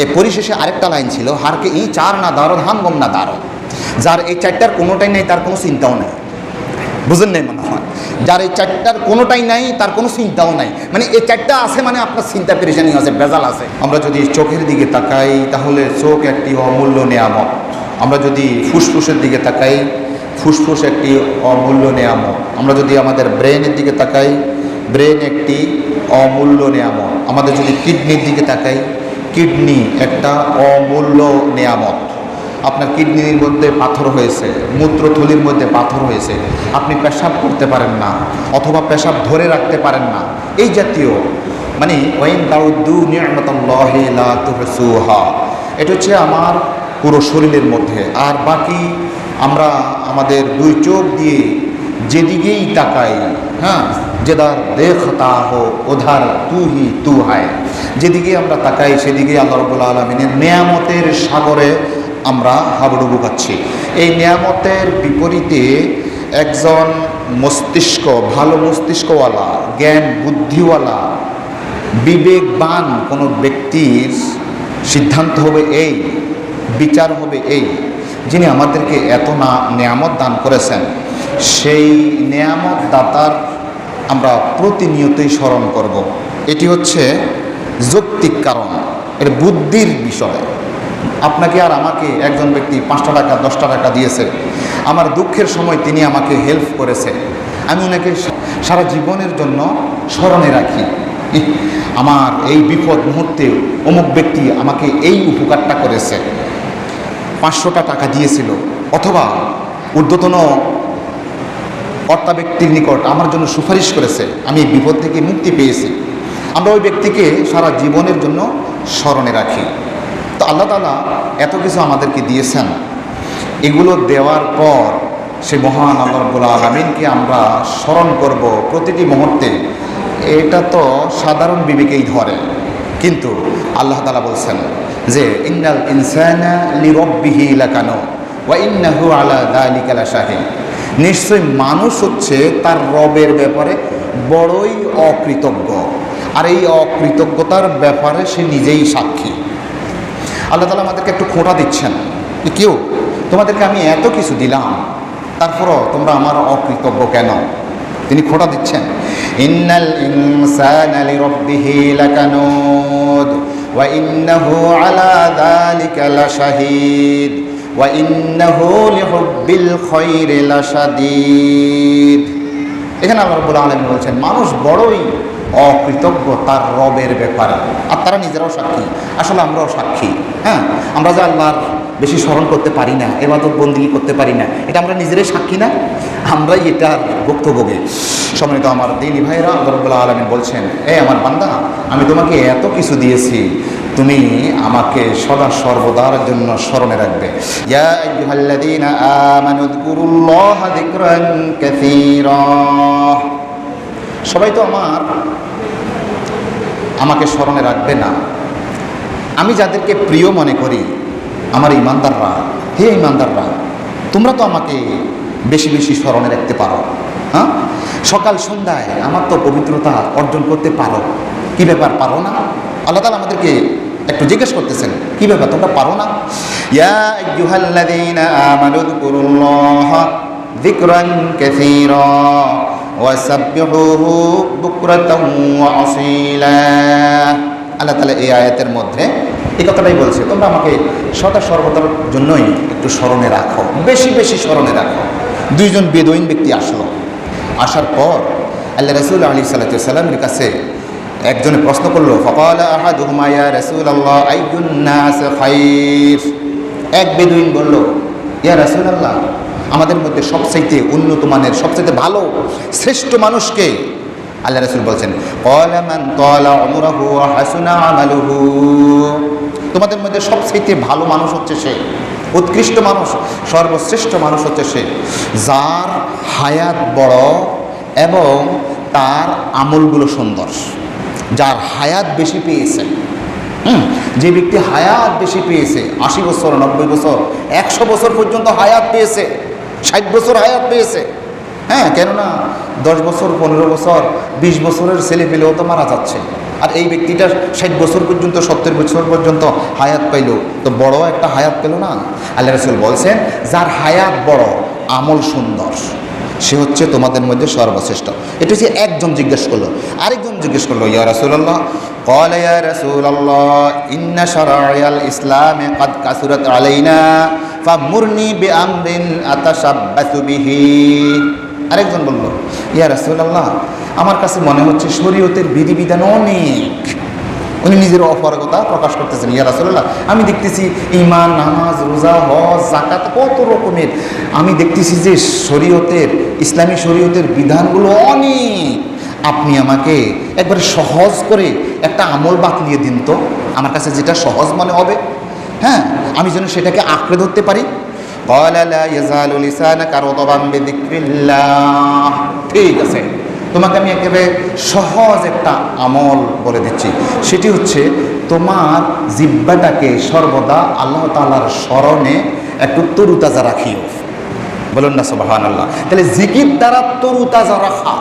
এই পরিশেষে আরেকটা লাইন ছিল হারকে ই চার না দারদ হাম গম না দারদ যার এই চারটার কোনোটাই নেই, তার কোনো চিন্তাও নাই। বুঝেন নাই মনে হয়? যার এই চারটার কোনোটাই নাই, তার কোনো চিন্তাও নাই। মানে এই চারটা আছে মানে আপনার চিন্তা পেরেশানি আছে বেজাল আছে। আমরা যদি চোখের দিকে তাকাই, তাহলে চোখ একটি অমূল্য নেয়ামত। আমরা যদি ফুসফুসের দিকে তাকাই, ফুসফুস একটি অমূল্য নেয়ামত। আমরা যদি আমাদের ব্রেনের দিকে তাকাই, ব্রেন একটি অমূল্য নেয়ামত। আমাদের যদি কিডনির দিকে তাকাই কিডনি একটা অমূল্য নেয়ামত। আপনার কিডনির মধ্যে পাথর হয়েছে, মূত্রথলির মধ্যে পাথর হয়েছে। আপনি পেশাব করতে পারেন না অথবা পেশাব ধরে রাখতে পারেন না। এই জাতীয় মানে ওয়াইন দাউদ্দু নিয়ামতাল্লাহি লা তুহসুহা। এটা হচ্ছে আমার পুরো শরীরের মধ্যে। আর বাকি আমরা আমাদের দুই চোখ দিয়ে যেদিকেই তাকাই হ্যাঁ যেদার দেখতা হো ওধার তু হি তু হায় যেদিকে আমরা তাকাই, সেদিকে আল্লাহ রবুল আলমিনের নিয়ামতের সাগরে আমরা হাবুডুবু খাচ্ছি এই নেয়ামতের বিপরীতে একজন মস্তিষ্ক, ভালো মস্তিষ্কওয়ালা, জ্ঞান বুদ্ধিওয়ালা, বিবেকবান কোনো ব্যক্তির সিদ্ধান্ত হবে এই, বিচার হবে এই, যিনি আমাদেরকে এত না নিয়ামত দান করেছেন। সেই নেয়ামত দাতার আমরা প্রতিনিয়তই স্মরণ করব। এটি হচ্ছে যৌক্তিক কারণ, এর বুদ্ধির বিষয়। আপনাকে আর আমাকে একজন ব্যক্তি পাঁচটা টাকা, দশটা টাকা দিয়েছে। আমার দুঃখের সময় তিনি আমাকে হেল্প করেছে। আমি ওনাকে সারা জীবনের জন্য স্মরণে রাখি। আমার এই বিপদ মুহূর্তে অমুক ব্যক্তি আমাকে এই উপকারটা করেছে। পাঁচশোটা টাকা দিয়েছিল, অথবা ঊর্ধ্বতন কর্তা ব্যক্তির নিকট আমার জন্য সুপারিশ করেছে, আমি বিপদ থেকে মুক্তি পেয়েছি। আমরা ওই ব্যক্তিকে সারা জীবনের জন্য স্মরণে রাখি। তো আল্লাহ তালা এত কিছু আমাদেরকে দিয়েছেন। এগুলো দেওয়ার পর সে মহান আল্লাহ রব্বুল আলমিনকে আমরা স্মরণ করব প্রতিটি মুহূর্তে। এটা তো সাধারণ বিবেকেই ধরে। কিন্তু আল্লাহ তালা বলছেন যে, ইন্নাল ইনসানা লিরব্বিহি লাকানো ওয়া ইন্নাহু আলা দালিকা লাশাহিদ। নিশ্চয় মানুষ হচ্ছে তার রবের ব্যাপারে বড়ই অকৃতজ্ঞ। আর এই অকৃতজ্ঞতার ব্যাপারে সে নিজেই সাক্ষী। আল্লাহ তালা আমাদেরকে একটু খোঁটা দিচ্ছেন। কেউ? তোমাদেরকে আমি এত কিছু দিলাম, তারপরও তোমরা আমার অকৃতজ্ঞ কেন? তিনি খোঁটা দিচ্ছেন। ইন্নাল ইনসানা লিরাব্বিহি লাকানুদ, ওয়া ইন্নাহু আলা যালিকা লাশাহিদ। এখানে আল্লাহ রাব্বুল আলামিন বলছেন, মানুষ বড়ই অকৃতজ্ঞ তার রবের ব্যাপারে। আর তারা নিজেরাও সাক্ষী। আসলে আমরাও সাক্ষী। হ্যাঁ আমরা যে আল্লাহর বেশি স্মরণ করতে পারি না এবাদত বন্দিগি করতে পারি না, এটা আমরা নিজেরাই সাক্ষী না? আমরাই এটার ভুক্তভোগী। সম্মানিত আমার দিনী ভাইরা আল্লাহ রব্বুল্লাহ আলমিন বলছেন, এ আমার বান্দা, আমি তোমাকে এত কিছু দিয়েছি তুমি আমাকে সদা সর্বদার জন্য স্মরণে রাখবে। সবাই তো আমার আমাকে স্মরণে রাখবে না। আমি যাদেরকে প্রিয় মনে করি, আমার ইমানদাররা হে ইমানদাররা তোমরা তো আমাকে বেশি বেশি স্মরণে রাখতে পারো হ্যাঁ? সকাল সন্ধ্যায় আমার তো পবিত্রতা অর্জন করতে পারো। কি ব্যাপার? পারো না? আল্লাহ তালা আমাদেরকে একটু জিজ্ঞেস করতেছেন, কি ব্যাপার, তোমরা পারো না? ইয়া আইয়ুহাল্লাযীনা আমানু যকুরুল্লাহা যিকরান কাসীরা ওয়াসাব্বিহুহু ওয়া আসীলা. আল্লাহ তাআলা এই আয়াতের মধ্যে এই কথাটাই বলছে, তোমরা আমাকে সদা সর্বদার জন্যই একটু স্মরণে রাখো, বেশি বেশি স্মরণে রাখো। দুইজন বেদইন ব্যক্তি আসলো। আসার পর আল্লাহ রসুল আলী সাল্লামের কাছে একজনে প্রশ্ন করল, ফকাল আহাদুহুমা ইয়া রসুল আল্লাহ আইয়ুন্নাস খাইর? এক বেদুইন বলল, ইয়া রসুল আল্লাহ আমাদের মধ্যে সবচাইতে উন্নত মানের, সবচাইতে ভালো, শ্রেষ্ঠ মানুষকে আল্লাহ রসুল বলছেন তোমাদের মধ্যে সবচাইতে ভালো মানুষ হচ্ছে সে, উৎকৃষ্ট মানুষ, সর্বশ্রেষ্ঠ মানুষ হচ্ছে সে, যার হায়াত বড় এবং তার আমলগুলো সুন্দর। যার হায়াত বেশি পেয়েছে। যে ব্যক্তি হায়াত বেশি পেয়েছে, আশি বছর, নব্বই বছর, একশো বছর পর্যন্ত হায়াত পেয়েছে, ষাট বছর হায়াত পেয়েছে। হ্যাঁ কেননা দশ বছর, পনেরো বছর, বিশ বছরের ছেলে পেলেও তো মারা যাচ্ছে। আর এই ব্যক্তিটা ষাট বছর পর্যন্ত, সত্তর বছর পর্যন্ত হায়াত পাইল। তো বড় একটা হায়াত পেল না? আল্লাহ রসুল বলছেন, যার হায়াত বড়, আমল সুন্দর। সে হচ্ছে তোমাদের মধ্যে সর্বশ্রেষ্ঠ এটা হচ্ছে একজন জিজ্ঞেস করলো আরেকজন জিজ্ঞেস করলো ইয়া রাসূলুল্লাহ قال يا رسول الله إن شرائع الإسلام قد كثرت علينا فمرني بأمر أتشبث به আরেকজন বলল ইয়া রাসূলুল্লাহ আমার কাছে মনে হচ্ছে শরীয়তের বিধিবিধান অনেক উনি নিজের অপারগতা প্রকাশ করতেছেন, ইয়া রাসুল্লাহ আমি দেখতেছি ইমান নামাজ, রোজা, হজ জাকাত কত রকমের। আমি দেখতেছি যে শরীয়তের, ইসলামী শরীয়তের বিধানগুলো অনেক। আপনি আমাকে একবারে সহজ করে একটা আমল বাতলিয়ে দিন তো। আমার কাছে যেটা সহজ মনে হবে হ্যাঁ? আমি যেন সেটাকে আঁকড়ে ধরতে পারি। ঠিক আছে। তোমাকে আমি একেবারে সহজ একটা আমল বলে দিচ্ছি। সেটি হচ্ছে তোমার জিব্বাটাকে সর্বদা আল্লাহ তাআলার স্মরণে একটু তরুতাজা রাখিও। বলুন না সোবাহান আল্লাহ তাহলে জিকির দ্বারা তরুতাজা রাখা।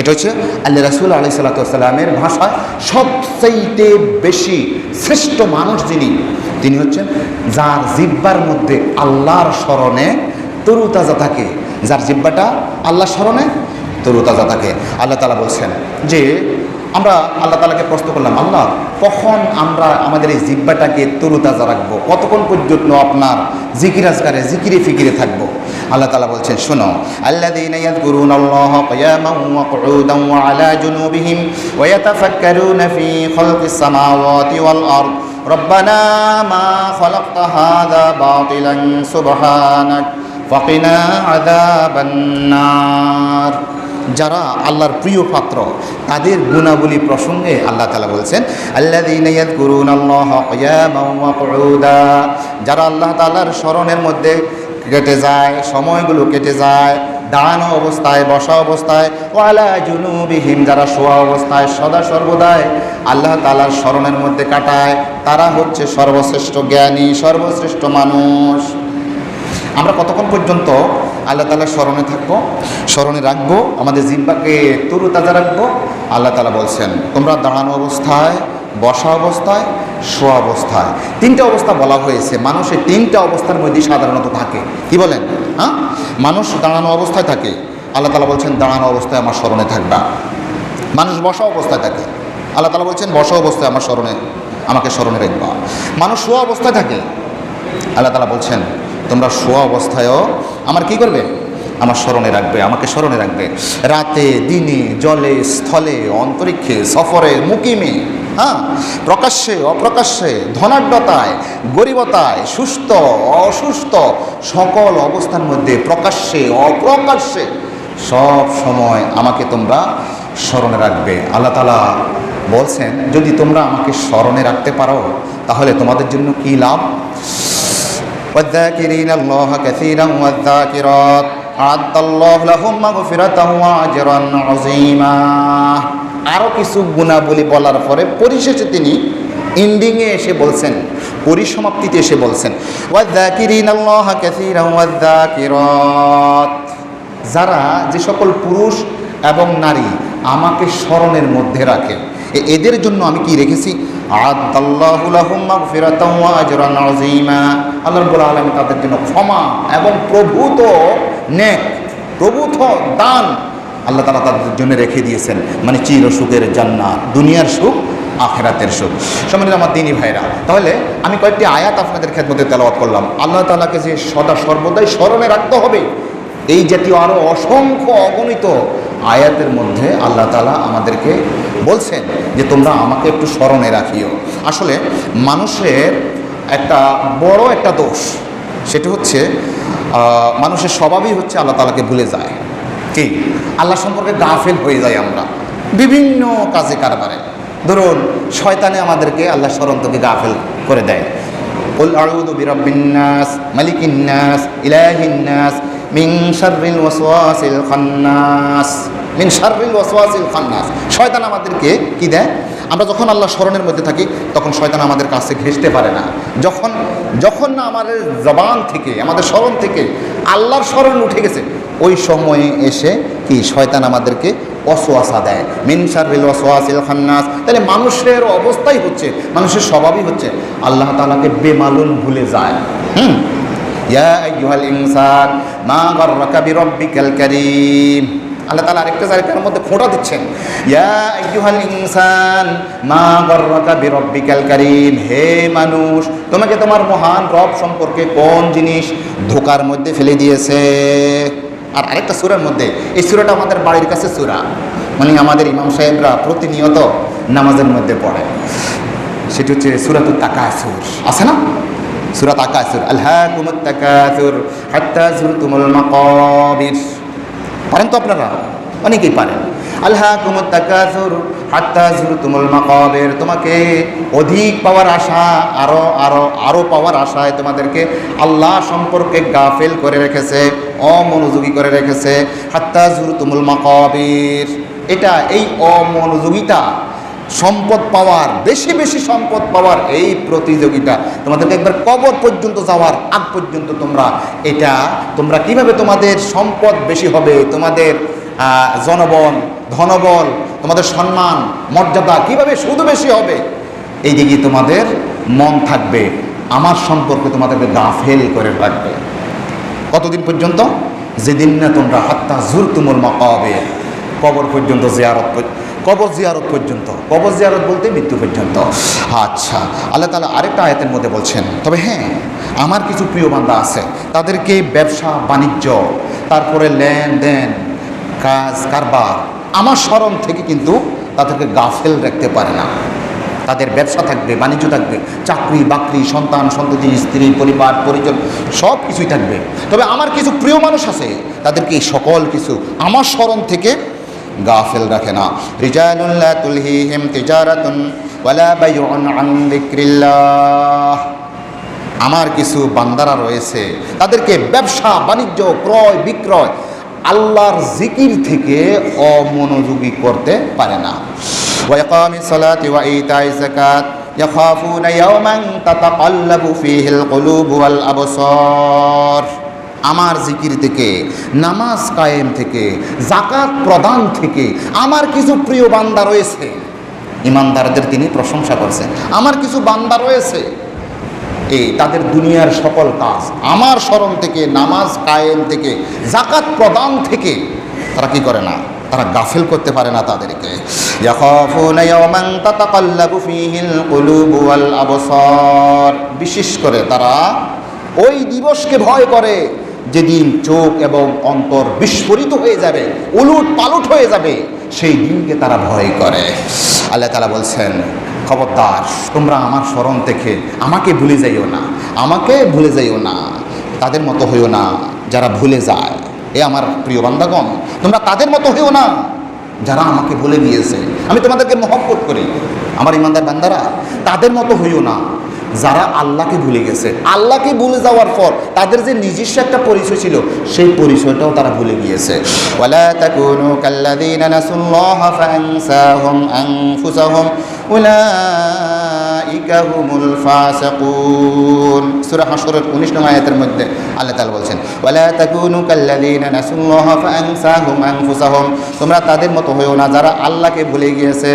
এটা হচ্ছে আল্লাহ রাসুল আলি সাল্লাতামের ভাষায় সবচাইতে বেশি শ্রেষ্ঠ মানুষ যিনি, তিনি হচ্ছেন যার জিব্বার মধ্যে আল্লাহর স্মরণে তরুতাজা থাকে। যার জিব্বাটা আল্লাহর স্মরণে তরুতাজা থাকে আল্লাহ তালা বলছেন যে আমরা আল্লাহ তালাকে প্রশ্ন করলাম আল্লাহ কখন আমরা আমাদের এই জিব্বাটাকে তরুতাজা রাখবো কতক্ষণ পর্যন্ত আপনার জিকির আজকারে জিকিরে ফিকিরে থাকবো আল্লাহ তালা বলছেন শোনো আল্লাযীনা ইয়াযকুরুনাল্লাহা কিয়ামান ওয়া কুউদান ওয়া আলা জুনুবিহিম ওয়া ইয়াতাফাক্কারুনা ফি খালকিস সামাওয়াতি ওয়াল আরদ ربنا ما خلقت هذا باطلا سبحانك فقنا عذاب النار যারা আল্লাহর প্রিয় পাত্র, তাদের গুণাবলী প্রসঙ্গে আল্লাহ তালা বলছেন আল্লাহ যারা আল্লাহ তালার স্মরণের মধ্যে কেটে যায়, সময়গুলো কেটে যায় দাঁড়ানো অবস্থায়, বসা অবস্থায়, ওয়ালা জুনুবিহীন যারা শোয়া অবস্থায়, সদা সর্বদাই আল্লাহ তালার স্মরণের মধ্যে কাটায়, তারা হচ্ছে সর্বশ্রেষ্ঠ জ্ঞানী, সর্বশ্রেষ্ঠ মানুষ। আমরা কতক্ষণ পর্যন্ত আল্লাহ তালার স্মরণে থাকব, স্মরণে রাখব, আমাদের জিব্বাকে তরুতাজা রাখব। আল্লাহ তালা বলছেন, তোমরা দাঁড়ানো অবস্থায়, বসা অবস্থায়, শোয়া অবস্থায়। তিনটা অবস্থা বলা হয়েছে। মানুষের তিনটা অবস্থার মধ্যে সাধারণত থাকে। কি বলেন? হ্যাঁ? মানুষ দাঁড়ানো অবস্থায় থাকে। আল্লাহ তালা বলছেন, দাঁড়ানো অবস্থায় আমার স্মরণে থাকবা। মানুষ বসা অবস্থায় থাকে। আল্লাহ তালা বলছেন, বসা অবস্থায় আমার স্মরণে, আমাকে স্মরণে রাখবা। মানুষ শোয়া অবস্থায় থাকে। আল্লাহ তালা বলছেন তোমরা শোয়া অবস্থায়ও আমার কি করবে? আমার স্মরণে রাখবে, আমাকে স্মরণে রাখবে। রাতে, দিনে, জলে, স্থলে, অন্তরিক্ষে, সফরে, মুকিমে হ্যাঁ? প্রকাশ্যে, অপ্রকাশ্যে, ধনাঢ্যতায়, গরিবতায়, সুস্থ, অসুস্থ, সকল অবস্থার মধ্যে প্রকাশ্যে, অপ্রকাশ্যে, সব সময় আমাকে তোমরা স্মরণে রাখবে। আল্লাহ তালা বলছেন, যদি তোমরা আমাকে স্মরণে রাখতে পারো, তাহলে তোমাদের জন্য কি লাভ? والذاكرين الله كثيرا والذاكرات أعد الله لهم مغفرة وأجرا عظيما আরও কিছু গুণাবলী বলার পরে পরিশেষে তিনি এন্ডিংয়ে এসে বলছেন পরিসমাপ্তিতে এসে বলছেন ওয়াদ্দাকিরিন আল্লাহ কাসীরান ওয়াদ্দাকিরাত যারা যে সকল পুরুষ এবং নারী আমাকে স্মরণের মধ্যে রাখে এ- এদের জন্য আমি কি রেখেছি? আল্লাহ রব্বুল আলমী তাদের জন্য ক্ষমা এবং প্রভূত নেক, প্রভূত দান আল্লাহ তালা তাদের জন্য রেখে দিয়েছেন। মানে চির সুখের জান্নাত, দুনিয়ার সুখ, আখেরাতের সুখ। সম্মানিত আমার দিনী ভাইরা, তাহলে আমি কয়েকটি আয়াত আপনাদের খেদমতে তেলাওয়াত করলাম। আল্লাহ তালাকে যে সদা সর্বদাই স্মরণে রাখতে হবে, এই জাতীয় আরও অসংখ্য অগণিত আয়াতের মধ্যে আল্লাহ তালা আমাদেরকে বলছেন যে তোমরা আমাকে একটু স্মরণে রাখিও আসলে মানুষের একটা বড় একটা দোষ সেটা হচ্ছে আহ, মানুষের স্বভাবই হচ্ছে আল্লাহ তালাকে ভুলে যায় কি আল্লাহ সম্পর্কে গাফেল হয়ে যায় আমরা বিভিন্ন কাজে কারবারে ধরুন শয়তানে আমাদেরকে আল্লাহ স্মরণ থেকে গাফেল করে দেয় قل أعوذ برب الناس ملك الناس إله الناس من شر الوسواس الخناس মিন শাররিল ওয়াসওয়াসিল খান্নাস। শয়তান আমাদেরকে কি দেয়? আমরা যখন আল্লাহ স্মরণের মধ্যে থাকি, তখন শয়তান আমাদের কাছে ঘেঁষতে পারে না। যখন যখন না আমাদের জবান থেকে, আমাদের স্মরণ থেকে আল্লাহর স্মরণ উঠে গেছে, ওই সময়ে এসে কি শয়তান আমাদেরকে অসোয়াশা দেয়। মিনসারিল ওয়াসওয়াসিল খান্নাস। তাহলে মানুষের অবস্থাই হচ্ছে, মানুষের স্বভাবই হচ্ছে, আল্লাহ তাআলাকে বেমালুম ভুলে যায়। হুম? ইয়া ইনসান মা গাররাকা বিরাব্বিকাল কারীম। আল্লাহ তাআলা আরেকটা জায়গার মধ্যে খোঁটা দিচ্ছেন। ইয়া ইনসান, মা গাররাকা বিরাব্বিকাল কারীম। হে মানুষ, তোমাকে তোমার মহান রব সম্পর্কে কোন জিনিস ধোকার মধ্যে ফেলে দিয়েছে? আর আরেকটা সূরার মধ্যে, এই সূরাটা আমাদের বাড়ির কাছে সুরা। মানে আমাদের ইমাম সাহেবরা প্রতিনিয়ত নামাজের মধ্যে পড়ে। সেটি হচ্ছে সুরাতুল তাকাসুর। আছে না? সুরাত আকাসুর আল্লাহকুমুত তাকাসুর, হাত্তা জুরতুমুল মাকাবির। পারেন তো আপনারা? অনেকেই পারেন। আল্লাহকুমুত তাকাসুর হাত্তাজুর জুরতুমুল মাকাবের। তোমাকে অধিক পাওয়ার আশা আরও আরও আরও পাওয়ার আশায় তোমাদেরকে আল্লাহ সম্পর্কে গাফেল করে রেখেছে, অমনোযোগী করে রেখেছে। হাত্তাজুর জুরতুমুল মাকাবের। এটা, এই অমনোযোগিতা সম্পদ পাওয়ার, বেশি বেশি সম্পদ পাওয়ার এই প্রতিযোগিতা। তোমাদেরকে একবার কবর পর্যন্ত যাওয়ার আগ পর্যন্ত তোমরা এটা, তোমরা কীভাবে তোমাদের সম্পদ বেশি হবে, তোমাদের জনবল, ধনবল, তোমাদের সম্মান, মর্যাদা কীভাবে শুধু বেশি হবে এই দিকে তোমাদের মন থাকবে, আমার সম্পর্কে তোমাদেরকে গাফেল করে রাখবে। কতদিন পর্যন্ত? যেদিন না তোমরা হাত্তা জুর তুমুল মাকাবে, কবর পর্যন্ত জিয়ারত কবর জিয়ারত পর্যন্ত, কবর জিয়ারত বলতে মৃত্যু পর্যন্ত। আচ্ছা আল্লাহ তালা আরেকটা আয়াতের মধ্যে বলছেন, তবে হ্যাঁ আমার কিছু প্রিয় বান্দা আছে, তাদেরকে ব্যবসা, বাণিজ্য, তারপরে লেনদেন, কাজ, কারবার, আমার স্মরণ থেকে কিন্তু তাদেরকে গাফেল রাখতে পারে না। তাদের ব্যবসা থাকবে, বাণিজ্য থাকবে, চাকরি, বাকরি, সন্তান, সন্ততি, স্ত্রী, পরিবার, পরিজন, সব কিছুই থাকবে। তবে আমার কিছু প্রিয় মানুষ আছে, তাদেরকে এই সকল কিছু আমার স্মরণ থেকে গাফেল রাখে না। রিজানুল্লাহ তুলহিহিম তিজারাতুন ওয়ালা বাইউন আন আমার কিছু বান্দারা রয়েছে, তাদেরকে ব্যবসা, বাণিজ্য, ক্রয়, বিক্রয় আল্লাহর জিকির থেকে অমনোযোগী করতে পারে না। ওয়াকামি সালাতি ওয়া ইতাই যাকাত ইয়াখাফুনা ইয়াওমান তাতাকাল্লাবু ফীহিল কুলুবু ওয়াল আবসার। আমার জিকির থেকে, নামাজ কায়েম থেকে জাকাত প্রদান থেকে আমার কিছু প্রিয় বান্দা রয়েছে। ইমানদারদের তিনি প্রশংসা করছেন। আমার কিছু বান্দা রয়েছে। এই তাদের দুনিয়ার সকল কাজ, আমার স্মরণ থেকে, নামাজ কায়েম থেকে জাকাত প্রদান থেকে তারা কি করে না? তারা গাফেল করতে পারে না তাদেরকে। বিশেষ করে তারা ওই দিবসকে ভয় করে। যেদিন চোখ এবং অন্তর বিস্ফোরিত হয়ে যাবে, উলুট পালুট হয়ে যাবে, সেই দিনকে তারা ভয় করে। আল্লাহ তালা বলছেন, খবরদার, তোমরা আমার স্মরণ থেকে আমাকে ভুলে যাইও না, আমাকে ভুলে যাইও না, তাদের মতো হইও না যারা ভুলে যায়। এ আমার প্রিয় বান্দাগণ, তোমরা তাদের মতো হইও না যারা আমাকে ভুলে গিয়েছে। আমি তোমাদেরকে মহব্বত করি। আমার ইমানদার বান্দারা, তাদের মতো হইও না যারা আল্লাহকে ভুলে গেছে, আল্লাহকে ভুলে যাওয়ার পর তাদের যে নিজস্ব একটা পরিচয় ছিল, সেই পরিচয়টাও তারা ভুলে গিয়েছে। ওয়ালা তাকুনু কাল্লাযীনা নাসুল্লাহা ফাআনসাহুম আনফুসাহুম, উলাইকা হুমুল ফাসিকুন। সূরা হাশরের 19 নং আয়াতের মধ্যে বলছেন তাকুনু তোমরা তাদের মতো হয়েও না যারা আল্লাহকে ভুলে গিয়েছে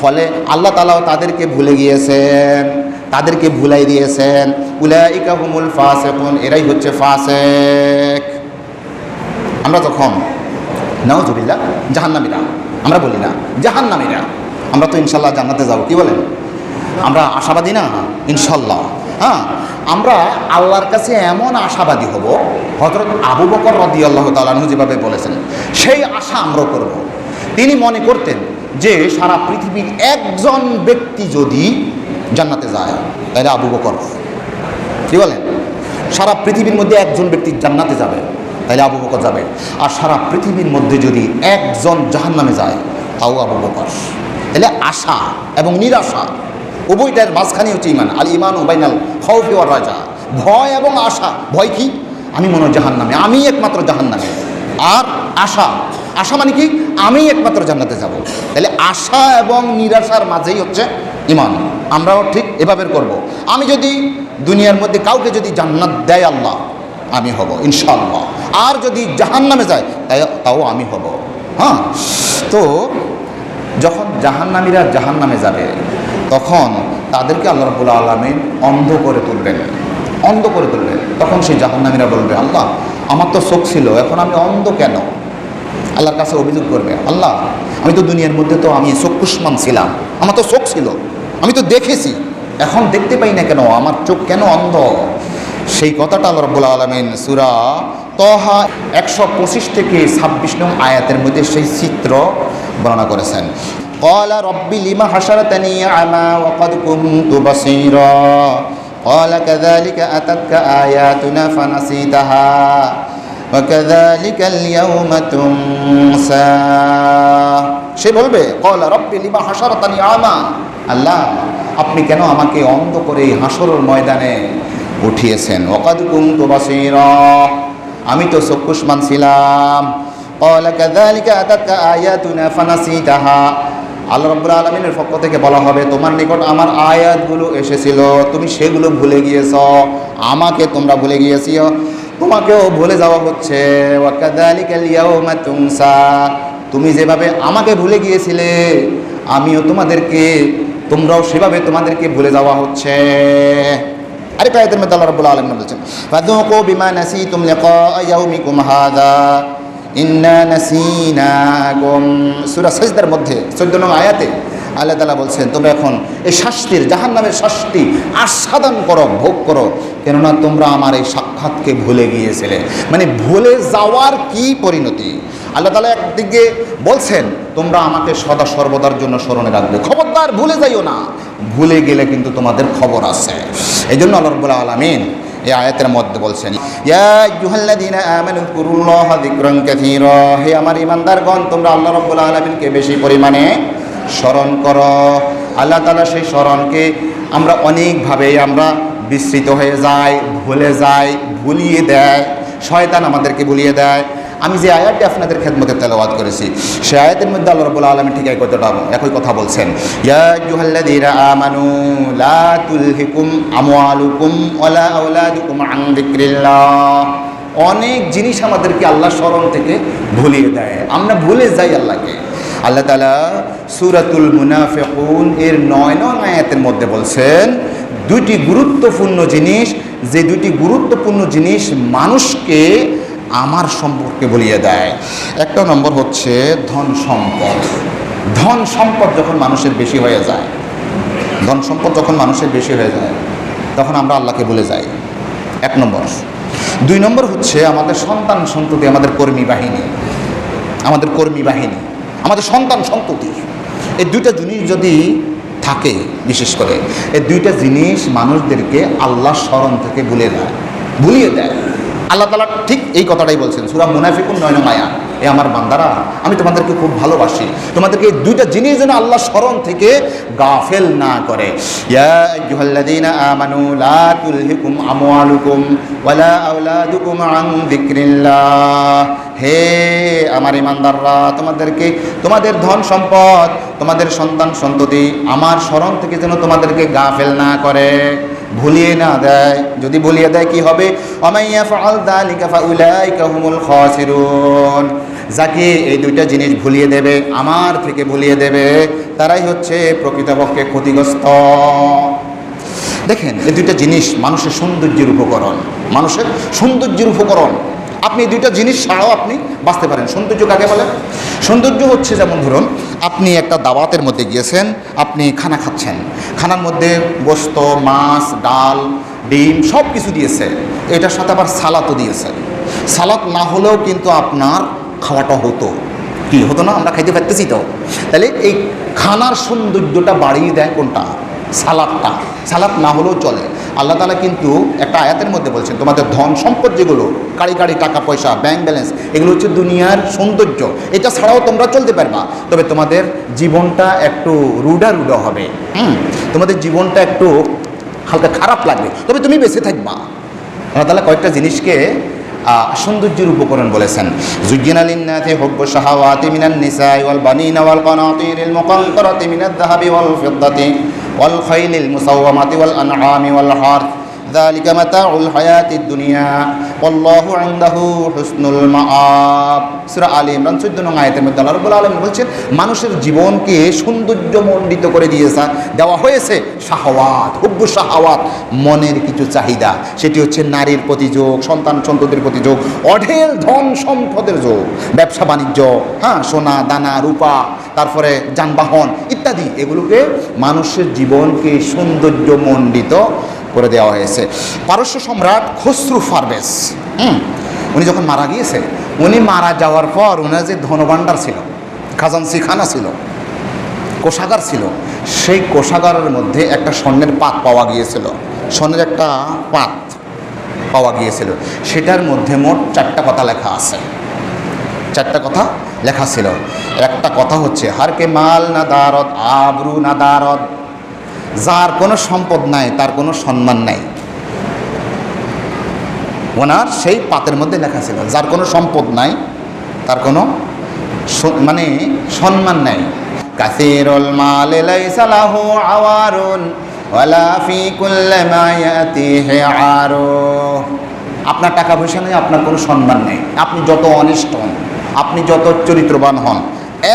ফলে আল্লাহ তাআলাও তাদেরকে ভুলে গিয়েছেন। তাদেরকে ভুলাই দিয়েছেন। উলাইকা এরাই হচ্ছে ফাসেক। আমরা যখন নাউজুবিল্লাহ, জাহান্নামীরা। আমরা বলি না, জাহান্নামীরা। আমরা তো ইনশাল্লাহ জান্নাতে যাব, কি বলেন? আমরা আশাবাদী না? ইনশাল্লাহ। হ্যাঁ আমরা আল্লাহর কাছে এমন আশাবাদী হব হজরত আবু বকর রদি আল্লাহ তালাহু যেভাবে বলেছেন, সেই আশা আমরা করব। তিনি মনে করতেন যে সারা পৃথিবীর একজন ব্যক্তি যদি জান্নাতে যায় তাহলে আবু বকর। কি বলেন? সারা পৃথিবীর মধ্যে একজন ব্যক্তি জান্নাতে যাবে তাহলে আবু বকর যাবে। আর সারা পৃথিবীর মধ্যে যদি একজন জাহান্নামে যায়, তাও আবু বকর। তাহলে আশা এবং নিরাশা, উভয়টার মাঝখানে হচ্ছে ইমান আল ইমান উবাইনাল খৌফি ওয়ার রাজা। ভয় এবং আশা। ভয় কি? আমি মনে হয় জাহান্নামে। আমি একমাত্র জাহান্নামে। আর আশা। আশা মানে কি? আমি একমাত্র জান্নাতে যাব। তাহলে আশা এবং নিরাশার মাঝেই হচ্ছে ইমান আমরাও ঠিক এভাবে করব। আমি যদি দুনিয়ার মধ্যে কাউকে যদি জান্নাত দেয় আল্লাহ, আমি হব, ইনশাআল্লাহ। আর যদি জাহান নামে যায়, তাই তাও আমি হব। হ্যাঁ? তো যখন জাহান্নামীরা জাহান নামে যাবে, তখন তাদেরকে আল্লাহ রবুল্লা আলমিন অন্ধ করে তুলবেন। অন্ধ করে তুলবে। তখন সেই জাহান্নামীরা বলবে, আল্লাহ, আমার তো শোক ছিল, এখন আমি অন্ধ কেন? আল্লাহর কাছে অভিযোগ করবে, আল্লাহ, আমি তো দুনিয়ার মধ্যে তো আমি চক্ষুষ্মান ছিলাম, আমার তো শোক ছিল, আমি তো দেখেছি, এখন দেখতে পাই না কেন, আমার চোখ কেন অন্ধ? সেই কথাটা আল্লাহ রব্বুল আলমিন সুরা তহা একশো পঁচিশ থেকে ছাব্বিশ নং আয়াতের মধ্যে সেই চিত্র বর্ণনা করেছেন। কলা রব্বি লিমা হাসারাতানি আমা ওয়াকাদ কুনতু বাসীরা? قال كذلك أتتك آياتنا فنسيتها وكذلك اليوم تنسى সে বলবে কল রব্বি লিমা হাসারতানি আমা আল্লাহ আপনি কেন আমাকে অন্ধ করে এই হাসরের ময়দানে উঠিয়েছেন ওকাদ কুমতু বাসীরা আমি তো চক্ষুষ্মান ছিলাম قال كذلك أتتك آياتنا فنسيتها আল্লাহ রব্বুল আলমিনের পক্ষ থেকে বলা হবে, তোমার নিকট আমার আয়াতগুলো এসেছিল, তুমি সেগুলো ভুলে গিয়েছ, আমাকে তোমরা ভুলে গিয়েছিও। তোমাকেও ভুলে যাওয়া হচ্ছে। তুমি যেভাবে আমাকে ভুলে গিয়েছিলে, আমিও তোমাদেরকে, তোমরাও সেভাবে তোমাদেরকে ভুলে যাওয়া হচ্ছে। আরেকটা আয়াতের মধ্যে আল্লাহ রাব্বুল আলামিন বলেছেন বিমা লিকা ইয়াউমিকুম ইন্না নাসিনাকুম। সূরা সাজদার মধ্যে 14 নং আয়াতে আল্লাহ তাআলা বলছেন, তোমরা এখন এই শাস্তির, জাহান্নামের শাস্তি আস্বাদন করো, ভোগ করো। কেননা তোমরা আমার এই সাক্ষাৎকে ভুলে গিয়েছিলে। মানে ভুলে যাওয়ার কি পরিণতি? আল্লাহ তালা একদিকে বলছেন, তোমরা আমাকে সদা সর্বদার জন্য স্মরণে রাখবে। খবরদার, ভুলে যাইও না। ভুলে গেলে কিন্তু তোমাদের খবর আছে। এই জন্য আল্লাহ রব্বুল আলমিন এই আয়াতের মধ্যে বলছেন হে আমার ঈমানদারগণ, তোমরা আল্লাহ রাব্বুল আলামিনকে বেশি পরিমাণে স্মরণ করো। আল্লাহ তাআলা সেই স্মরণকে আমরা অনেকভাবে আমরা বিস্মৃত হয়ে যাই ভুলে যাই ভুলিয়ে দেয়। শয়তান আমাদেরকে ভুলিয়ে দেয়। আমি যে আয়াতটি আপনাদের খেদমতে তেলাওয়াত করেছি, সেই আয়াতের মধ্যে আল্লাহ রাব্বুল আলামিন ঠিক একই কথাটা একই কথা বলছেন। অনেক জিনিস আমাদেরকে আল্লাহ স্মরণ থেকে ভুলিয়ে দেয়। আমরা ভুলে যাই আল্লাহকে। আল্লাহ তালা সুরাতুল মুনাফেকুন এর নয় নয় আয়াতের মধ্যে বলছেন, দুইটি গুরুত্বপূর্ণ জিনিস, যে দুইটি গুরুত্বপূর্ণ জিনিস মানুষকে আমার সম্পর্কে বলিয়ে দেয়। একটা নম্বর হচ্ছে ধন সম্পদ। ধন সম্পদ যখন মানুষের বেশি হয়ে যায়, ধন সম্পদ যখন মানুষের বেশি হয়ে যায়, তখন আমরা আল্লাহকে বলে যাই। এক নম্বর। দুই নম্বর হচ্ছে আমাদের সন্তান সন্ততি আমাদের কর্মী বাহিনী। আমাদের কর্মী বাহিনী, আমাদের সন্তান সন্ততি। এই দুইটা জিনিস যদি থাকে, বিশেষ করে, এই দুইটা জিনিস মানুষদেরকে আল্লাহ স্মরণ থেকে ভুলে দেয় ভুলিয়ে দেয়। আল্লাহ তালা ঠিক এই কথাটাই বলছেন, সুরা মুনাফিকুন নয়ন মায়া। এ আমার বান্দারা, আমি তোমাদেরকে খুব ভালোবাসি। তোমাদেরকে এই দুইটা জিনিস যেন আল্লাহ স্মরণ থেকে গাফেল না করে। হে আমার ইমানদাররা, তোমাদেরকে, তোমাদের ধন সম্পদ, তোমাদের সন্তান সন্ততি আমার স্মরণ থেকে যেন তোমাদেরকে গাফেল না করে। ভুলিয়ে না দেয়। যদি ভুলিয়ে দেয়, কি হবে? যাকে এই দুইটা জিনিস ভুলিয়ে দেবে, আমার থেকে ভুলিয়ে দেবে, তারাই হচ্ছে প্রকৃতপক্ষে ক্ষতিগ্রস্ত। দেখেন, এই দুইটা জিনিস মানুষের সৌন্দর্যের উপকরণ। মানুষের সৌন্দর্যের উপকরণ। আপনি দুইটা জিনিস ছাড়াও আপনি বাঁচতে পারেন। সৌন্দর্য কাকে বলে? সৌন্দর্য হচ্ছে যেমন ধরুন আপনি একটা দাওয়াতের মধ্যে গিয়েছেন, আপনি খানা খাচ্ছেন। খানার মধ্যে গোস্ত, মাছ, ডাল, ডিম সব কিছু দিয়েছে। এটার সাথে আবার সালাতও দিয়েছে। সালাত না হলেও কিন্তু আপনার খাওয়াটা হতো। কি হতো না? আমরা খাইতে পারতেছি তো। তাহলে এই খানার সৌন্দর্যটা বাড়িয়ে দেয় কোনটা? সালাদটা সালাদ না হলেও চলে। আল্লাহ তালা কিন্তু একটা আয়াতের মধ্যে বলছেন, তোমাদের ধন সম্পদ যেগুলো কাড়ি কাড়ি টাকা, পয়সা ব্যাংক ব্যালেন্স এগুলো হচ্ছে দুনিয়ার সৌন্দর্য। এটা ছাড়াও তোমরা চলতে পারবা। তবে তোমাদের জীবনটা একটু রুডা রুডা হবে। হুম? তোমাদের জীবনটা একটু হালকা খারাপ লাগবে। তবে তুমি বেঁচে থাকবা। আল্লাহ তালা কয়েকটা জিনিসকে সৌন্দর্যের উপকরণ বলেছেন। জুজ্জিন হব্ব শাহাওয়াতি মিনান নিসাই ওয়াল বানিনা ওয়াল কানাতিরিল মুকান্তারাতি মিনাদ যাহাবি ওয়াল ফিদ্দাতি। ওয়াল খাইলিল মুসাওয়ামাতি ওয়াল আনআমি ওয়াল হারথ ذلك متاع الحياة الدنيا والله عنده حسن المآب সূরা আলী ইমরান 14 নং আয়াতের মধ্যে আল্লাহ রাব্বুল আলামিন বলছেন মানুষের জীবনকে সৌন্দর্যমণ্ডিত করে দিয়েছে দেওয়া হয়েছে শাহওয়াত হুব্বু শাহওয়াত মনের কিছু চাহিদা সেটি হচ্ছে নারীর প্রতি যোগ সন্তান সন্ততির প্রতি যোগ অঢেল ধন সম্পদের যোগ ব্যবসা বাণিজ্য হ্যাঁ সোনা দানা রূপা তারপরে যানবাহন ইত্যাদি এগুলোকে মানুষের জীবনকে সৌন্দর্যমণ্ডিত করে দেওয়া হয়েছে। পারস্য সম্রাট খসরু ফারবেস হুম, উনি যখন মারা গিয়েছে, উনি মারা যাওয়ার পর ওনার যে ধনভাণ্ডার ছিল খাজানসি খানা ছিল, কোষাগার ছিল, সেই কোষাগারের মধ্যে একটা স্বর্ণের পাত পাওয়া গিয়েছিল। স্বর্ণের একটা পাত পাওয়া গিয়েছিল। সেটার মধ্যে মোট চারটা কথা লেখা আছে। চারটা কথা লেখা ছিল। একটা কথা হচ্ছে, হারকে মাল না দারদ, আবরু না দারদ। যার কোনো সম্পদ নাই, তার কোনো সম্মান নাই। ওনার সেই পাতের মধ্যে লেখা ছিল, যার কোনো সম্পদ নাই, তার কোনো মানে সম্মান নাই। কাসিরুল মাল লাইসা লাহু আওয়ারুন, ওয়ালা ফি কুল্লি মা আরু আপনার টাকা পয়সা নেই, আপনার কোনো সম্মান নেই। আপনি যত অনিষ্ট হন, আপনি যত চরিত্রবান হন,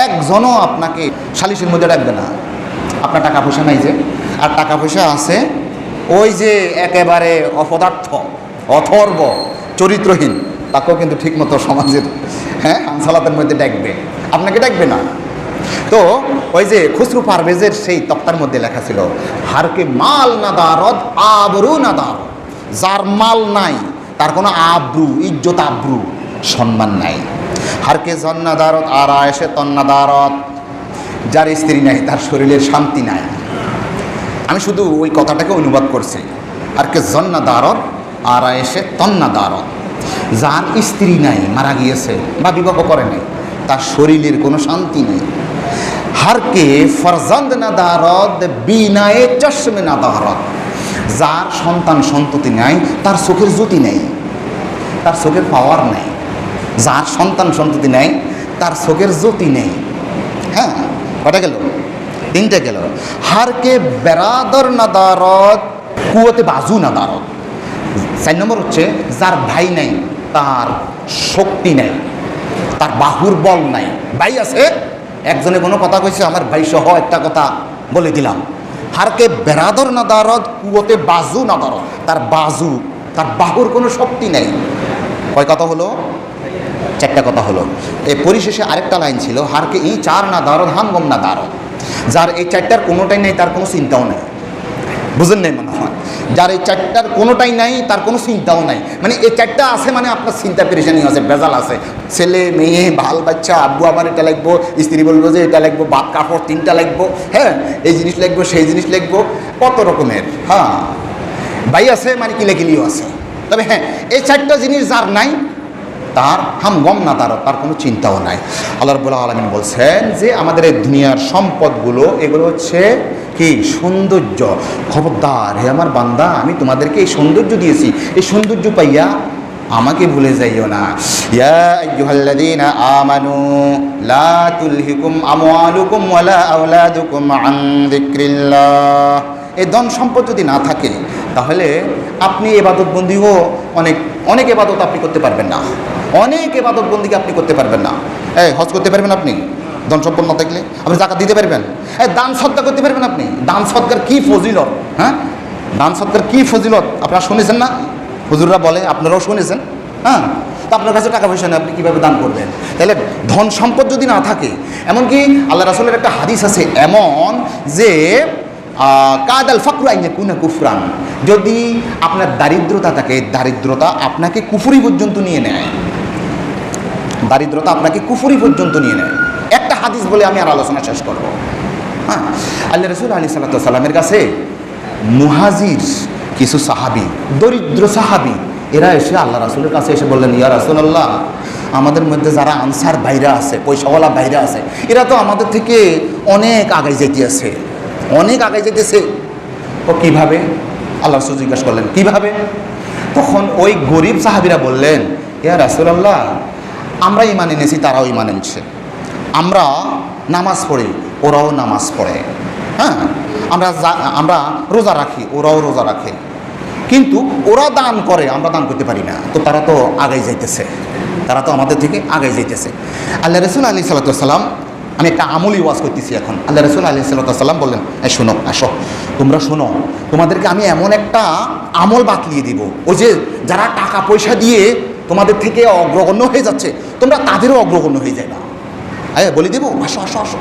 একজনও আপনাকে সালিশের মধ্যে রাখবে না। আপনার টাকা পয়সা নাই যে। আর টাকা পয়সা আছে, ওই যে একেবারে অপদার্থ, অথর্ব, চরিত্রহীন, তাকেও কিন্তু ঠিকমতো সমাজের হ্যাঁ আনসালাতের মধ্যে ডাকবে। আপনাকে ডাকবে না। তো ওই যে খুসরু পারভেজের সেই তক্তার মধ্যে লেখা ছিল হারকে মাল না দারদ, আবরু না দার। যার মাল নাই, তার কোনো আব্রু, ইজ্জত আব্রু, সম্মান নাই। হারকে জন্না দারদ, আর আয়েসে তন্না দারদ। যার স্ত্রী নাই, তার শরীরের শান্তি নাই। আমি শুধু ওই কথাটাকে অনুবাদ করছি। আর কে জন্না দারদ, আর এসে তন্না দারদ। যার স্ত্রী নাই, মারা গিয়েছে, বা বিবাহ করে নাই, তার শরীরের কোনো শান্তি নেই। হারকে ফরজন্দ না দারদ, বিনায়ে চশমে না দারদ। যার সন্তান সন্ততি নাই, তার চোখের জ্যোতি নেই, তার চোখের পাওয়ার নেই। যার সন্তান সন্ততি নেই, তার চোখের জ্যোতি নেই। হ্যাঁ কটা গেল? তিনটে গেল। হারকে বেরাদর নাদারত, কুয়োতে বাজু নাদারত। চার নম্বর হচ্ছে, যার ভাই নেই, তার শক্তি নেই, তার বাহুর বল নাই। ভাই আছে, একজনে কোনো কথা কইছে, আমার ভাই সহ একটা কথা বলে দিলাম। হারকে বেরাদর নাদারত, কুয়োতে বাজু নাদারত। তার বাজু, তার বাহুর কোনো শক্তি নেই। কয় কথা হলো? চারটা কথা হলো। এই পরিশেষে আরেকটা লাইন ছিল হারকে ই চার না দারদ হাম গম না দারদ যার এই চারটার কোনোটাই নেই, তার কোনো চিন্তাও নেই। বুঝেন নাই মনে হয়? যার এই চারটার কোনোটাই নাই, তার কোনো চিন্তাও নাই। মানে এই চারটা আছে মানে আপনার চিন্তা পেরেশানি আছে বেজাল আছে। ছেলে, মেয়ে, ভালো বাচ্চা, আব্বু আবার এটা লাগবো, স্ত্রী বলব যে এটা লাগবো, বাপ কাপড় তিনটা লাগবো হ্যাঁ এই জিনিস লাগবো, সেই জিনিস লাগবো, কত রকমের হ্যাঁ। ভাই আছে মানে কিলেকিলিও আছে। তবে হ্যাঁ এই চারটা জিনিস যার নাই তার হাম গম না তার তার কোনো চিন্তাও নাই। আল্লাহ রবুল্লাহ আলমিন বলছেন যে আমাদের এই দুনিয়ার সম্পদগুলো, এগুলো হচ্ছে কি? সৌন্দর্য। খবরদার, হে আমার বান্দা, আমি তোমাদেরকে এই সৌন্দর্য দিয়েছি। এই সৌন্দর্য পাইয়া আমাকে ভুলে যাইও না। আমানু, লা তুলহিকুম আমওয়ালুকুম ওয়ালা আওলাদুকুম আন যিকরিল্লাহ। এই ধন সম্পদ যদি না থাকে, তাহলে আপনি এবাদত বন্দিও অনেক অনেক এবাদত আপনি করতে পারবেন না। অনেক এবাদত বন্দিকে আপনি করতে পারবেন না। এই, হজ করতে পারবেন আপনি? ধন সম্পদ না থাকলে? আপনি জাকাত দিতে পারবেন? এই, দান সৎকার করতে পারবেন আপনি? দান সৎকার কী ফজিলত? হ্যাঁ? দান সৎকার কী ফজিলত? আপনারা শুনেছেন না? হুজুররা বলে, আপনারাও শুনেছেন? হ্যাঁ? তা আপনার কাছে টাকা পয়সা নেই, আপনি কীভাবে দান করবেন? তাহলে ধন সম্পদ যদি না থাকে, এমনকি আল্লাহ রাসুলের একটা হাদিস আছে এমন যে কাদ আল ফাকরু আইনে কুনা কুফরান। যদি আপনার দারিদ্রতা থাকে, দারিদ্রতা আপনাকে কুফুরি পর্যন্ত নিয়ে নেয়। দারিদ্রতা আপনাকে কুফুরি পর্যন্ত নিয়ে নেয়। একটা হাদিস বলে আমি আর আলোচনা শেষ করব। হ্যাঁ আল্লাহ রসুল আলী সাল্লা সাল্লামের কাছে মুহাজির কিছু সাহাবি, দরিদ্র সাহাবি, এরা এসে আল্লাহ রাসুলের কাছে এসে বললেন, ইয়া রাসুলাল্লাহ, আমাদের মধ্যে যারা আনসার বাইরে আছে, পয়সাওয়ালা বাইরে আছে, এরা তো আমাদের থেকে অনেক আগে যেতে আছে অনেক আগে যেতেছে। ও কীভাবে? আল্লাহ রসুল জিজ্ঞাসা করলেন, কীভাবে? তখন ওই গরিব সাহাবিরা বললেন, ইয়া রাসুলাল্লাহ, আমরা ইমান এনেছি, তারাও ইমান এনেছে। আমরা নামাজ পড়ি, ওরাও নামাজ পড়ে। হ্যাঁ? আমরা আমরা রোজা রাখি, ওরাও রোজা রাখে। কিন্তু ওরা দান করে, আমরা দান করতে পারি না। তো তারা তো আগে যাইতেছে। তারা তো আমাদের থেকে আগে যাইতেছে। আল্লাহ রসুল আলি সাল্লাম আমি একটা আমলি ওয়াজ করতেছি এখন। আল্লাহ রসুল আলি সাল্লাম বললেন এই শোনো, আসো। তোমরা শোনো, তোমাদেরকে আমি এমন একটা আমল বাতলিয়ে দিব। ওই যে যারা টাকা পয়সা দিয়ে তোমাদের থেকে অগ্রগণ্য হয়ে যাচ্ছে, তোমরা তাদেরও অগ্রগণ্য হয়ে না আরে, বলে দেবো? আসো আসো আসো।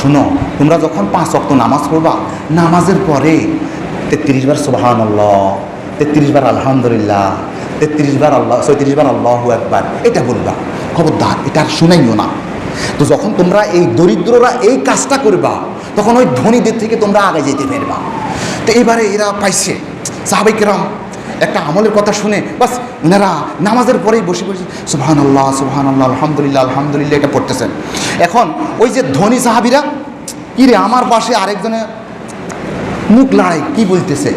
শোনো, তোমরা যখন পাঁচ অক্ত নামাজ পড়বা, নামাজের পরে তেত্রিশ বার সুবাহান আল্লাহ তেত্রিশ বার আলহামদুলিল্লাহ, তেত্রিশ বার আল্লাহ, ছয়ত্রিশ বার আল্লাহ একবার এটা বলবা। খবরদার, এটা আর শুনাইও না। তো যখন তোমরা এই দরিদ্ররা এই কাজটা করবা, তখন ওই ধনীদের থেকে তোমরা আগে যেতে পারবা। তো এবারে এরা পাইছে। সাহাবিকেরাম একটা আমলের কথা শুনে বাস ওনারা নামাজের পরেই বসে বসে সুবহান আল্লাহ সুবহান আল্লাহ আলহামদুলিল্লাহ আলহামদুলিল্লাহ এটা পড়তেছেন। এখন ওই যে ধনী সাহাবিরা, কি রে, আমার পাশে আরেকজনে মুখ লড়াই, কি বলতেছে?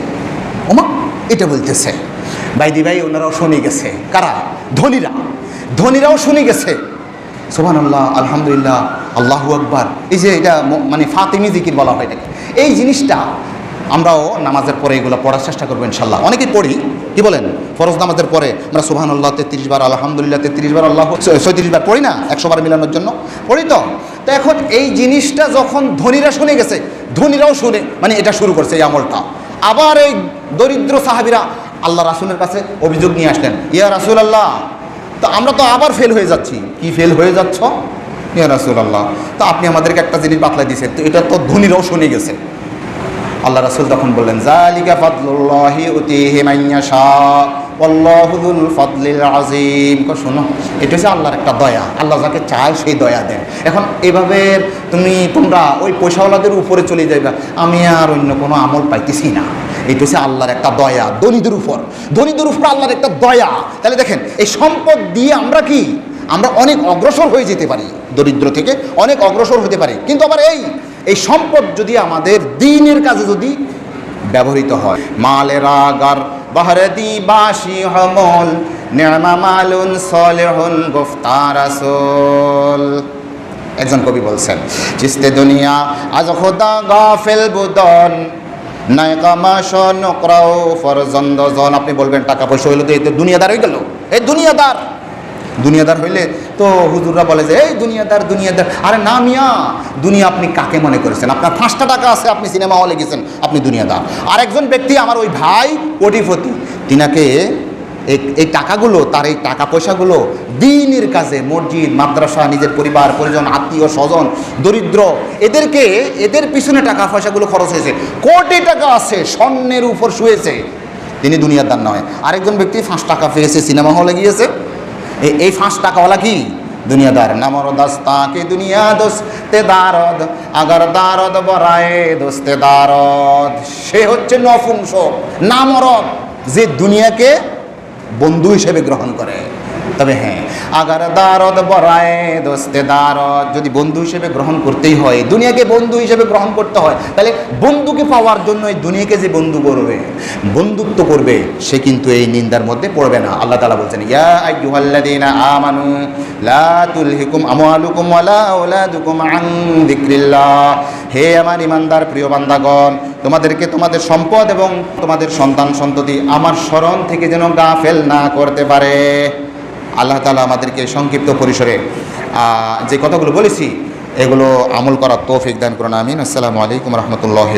ওমা, এটা বলতেছে। ভাই বাইদি ভাই, ওনারাও শুনে গেছে। কারা? ধনীরা। ধনীরাও শুনে গেছে। সোহান আল্লাহ আলহামদুলিল্লাহ, আল্লাহু আকবার। এই যে এটা মানে ফাতেমি জিকির বলা হয় এটাকে। এই জিনিসটা আমরাও নামাজের পরে এগুলো পড়ার চেষ্টা করব ইনশাল্লাহ। অনেকেই পড়ি, কি বলেন? ফরজ নামাজের পরে আমরা সুহান আল্লাহ তেত্রিশ বার, আলহামদুলিল্লাহ তেত্রিশ বার, আল্লাহ ছয়ত্রিশ বার পড়ি না? একশো বার মিলানোর জন্য পড়ি তো? তো এখন এই জিনিসটা যখন ধনীরা শুনে গেছে, ধনীরাও শুনে মানে এটা শুরু করছে এই আমলটা। আবার এই দরিদ্র সাহাবিরা আল্লাহ রাসুলের কাছে অভিযোগ নিয়ে আসলেন, ইয়া রাসুল আল্লাহ তো আমরা তো আবার ফেল হয়ে যাচ্ছি। কি ফেল হয়ে যাচ্ছ? ইয়া রাসুল আল্লাহ তো আপনি আমাদেরকে একটা জিনিস বাতলাই দিয়েছেন, তো এটা তো ধনীরাও শুনে গেছে। আল্লাহ রাসুল তখন বললেন জালিকা ফাদলুল্লাহি উতিহি মাইয়াশা আল্লাহু যুল ফাদলিল আযীম। কো, শোনো, এটা হচ্ছে আল্লাহর একটা দয়া। আল্লাহ যাকে চায় সেই দয়া দেন। এখন এভাবে তুমি তোমরা ওই পয়সাওয়ালাদের উপরে চলে যাইবা, আমি আর অন্য কোনো আমল পাইতেছি না। এটা হচ্ছে আল্লাহর একটা দয়া ধনীদের উপর। ধনীদের উপর আল্লাহর একটা দয়া। তাহলে দেখেন, এই সম্পদ দিয়ে আমরা কি? আমরা অনেক অগ্রসর হয়ে যেতে পারি দরিদ্র থেকে, অনেক অগ্রসর হতে পারি। কিন্তু আবার এই এই সম্পদ যদি আমাদের দিনের কাজে যদি ব্যবহৃত হয় মালের আগার বাহরদি বাসি হমল নেমা মালুন সলেহন গুফতার আসল। একজন কবি বলছেন, চিস্তে দুনিয়া আজ খোদা গাফেল বুদন। আপনি বলবেন, টাকা পয়সা হইল তো এই তো দুনিয়াদার হয়ে গেল। এই দুনিয়াদার। দুনিয়াদার হইলে তো হুজুররা বলে যে, এই দুনিয়াদার দুনিয়াদার। আরে না মিয়া, দুনিয়া আপনি কাকে মনে করেছেন? আপনার পাঁচটা টাকা আছে, আপনি সিনেমা হলে গেছেন, আপনি দুনিয়াদার। আর একজন ব্যক্তি, আমার ওই ভাই, কোটিপতি, তিনাকে এই টাকাগুলো, তার এই টাকা পয়সাগুলো দিনের কাজে মসজিদ, মাদ্রাসা, নিজের পরিবার, পরিজন, আত্মীয়, স্বজন, দরিদ্র, এদেরকে, এদের পিছনে টাকা পয়সাগুলো খরচ হয়েছে। কোটি টাকা আছে, স্বর্ণের উপর শুয়েছে। তিনি দুনিয়ার দান নয় আরেকজন ব্যক্তি ফাঁস টাকা পেয়েছে, সিনেমা হলে গিয়েছে। এই পাঁচ টাকাওয়ালা কি? দুনিয়াদার। নামর দাস্তাকে দুনিয়া দোস্তে দারদ, আগার দারদ বরায়ে দোস্তে দারদ। সে হচ্ছে নপুংস নামরদ, যে দুনিয়াকে বন্ধু হিসেবে গ্রহণ করে। তবে হ্যাঁ আগার দারদ বরায়ে, দোস্তে দারদ, যদি বন্ধু হিসেবে গ্রহণ করতেই হয়, দুনিয়াকে বন্ধু হিসেবে গ্রহণ করতে হয়, তাহলে বন্ধুকে পাওয়ার জন্য এই দুনিয়াকে যে বন্ধু করবে, বন্ধুত্ব করবে, সে কিন্তু এই নিন্দার মধ্যে পড়বে না। আল্লাহ তালা বলছেন, ইয়া আইয়ুহাল্লাযীনা আমানু, লা তুলহিকুম আমওয়ালুকুম ওয়ালা আওলাদুকুম আন যিকরিল্লাহ। হে আমার ইমানদার প্রিয় বান্দাগণ তোমাদেরকে তোমাদের সম্পদ এবং তোমাদের সন্তান সন্ততি আমার স্মরণ থেকে যেন গাফেল না করতে পারে। আল্লাহ তালা আমাদেরকে সংক্ষিপ্ত পরিসরে যে কথাগুলো বলেছি, এগুলো আমল করার তৌফিক দান করুন, আমিন। আসসালামু আলাইকুম রহমতুল্লাহ